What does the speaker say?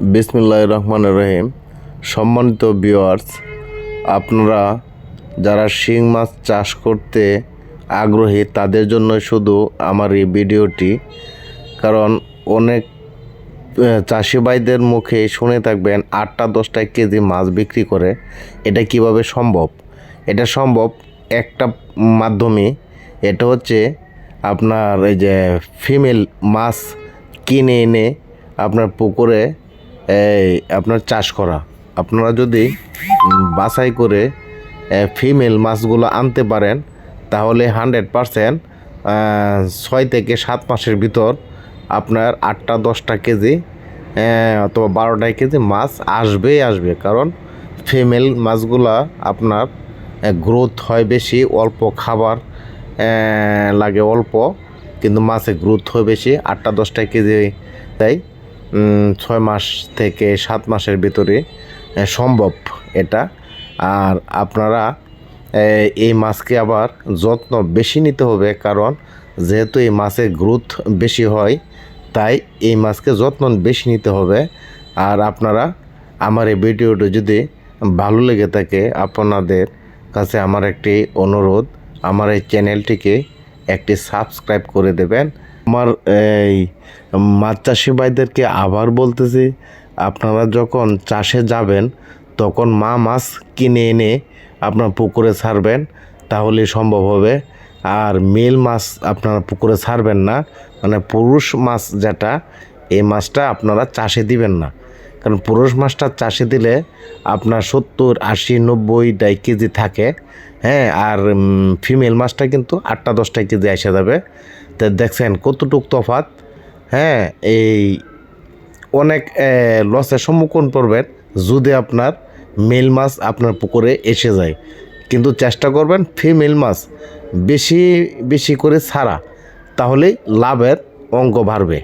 বিসমুল্লাহ রহমান রহিম। সম্মানিত ভিউয়ার্স আপনারা যারা শিং মাছ চাষ করতে আগ্রহী তাদের জন্য শুধু আমার এই ভিডিওটি। কারণ অনেক আহ, চাষি ভাইদের মুখে শুনে থাকবেন আটটা দশটা কেজি মাছ বিক্রি করে। এটা কীভাবে সম্ভব? এটা সম্ভব একটা মাধ্যমে। এটা হচ্ছে আপনার এই যে ফিমেল মাছ কিনে এনে আপনার পুকুরে আপনার চাষ করা। আপনারা যদি বাছাই করে ফিমেল মাছগুলো আনতে পারেন, তাহলে হান্ড্রেড পারসেন্ট ছয় থেকে সাত মাসের ভিতর আপনার আটটা দশটা কেজি অথবা বারোটা কেজি মাছ আসবেই আসবে। কারণ ফিমেল মাছগুলা আপনার গ্রোথ হয় বেশি, অল্প খাবার লাগে অল্প, কিন্তু মাছে গ্রোথ হয় বেশি, আটটা দশটা কেজি তাই ছয় মাস থেকে সাত মাসের ভিতরে সম্ভব এটা। আর আপনারা এই মাছকে আবার যত্ন বেশি নিতে হবে, কারণ যেহেতু এই মাছের গ্রোথ বেশি হয়, তাই এই মাছকে যত্ন বেশি নিতে হবে। আর আপনারা আমার এই ভিডিওটা যদি ভালো লেগে থাকে, আপনাদের কাছে আমার একটি অনুরোধ, আমার এই চ্যানেলটিকে একটি সাবস্ক্রাইব করে দেবেন। আমার এই মাছ চাষি ভাইদেরকে আবার বলতেছি, আপনারা যখন চাষে যাবেন, তখন মা মাছ কিনে এনে আপনার পুকুরে ছাড়বেন তাহলে সম্ভব হবে। আর মেল মাছ আপনারা পুকুরে ছাড়বেন না মানে পুরুষ মাছ যেটা, এই মাছটা আপনারা চাষে দিবেন না। কারণ পুরুষ মাছটা চাষে দিলে আপনার সত্তর, আশি নব্বইটাই কেজি থাকে হ্যাঁ আর ফিমেল মাছটা কিন্তু আটটা, দশটা কেজি এসে যাবে। তো দেখছেন কতটুক তফাত হ্যাঁ এই অনেক লসের সম্মুখীন পড়বেন যদি আপনার মেল মাছ আপনার পুকুরে এসে যায়। কিন্তু চেষ্টা করবেন ফিমেল মাছ বেশি বেশি করে ছাড়া, তাহলেই লাভের অঙ্ক বাড়বে।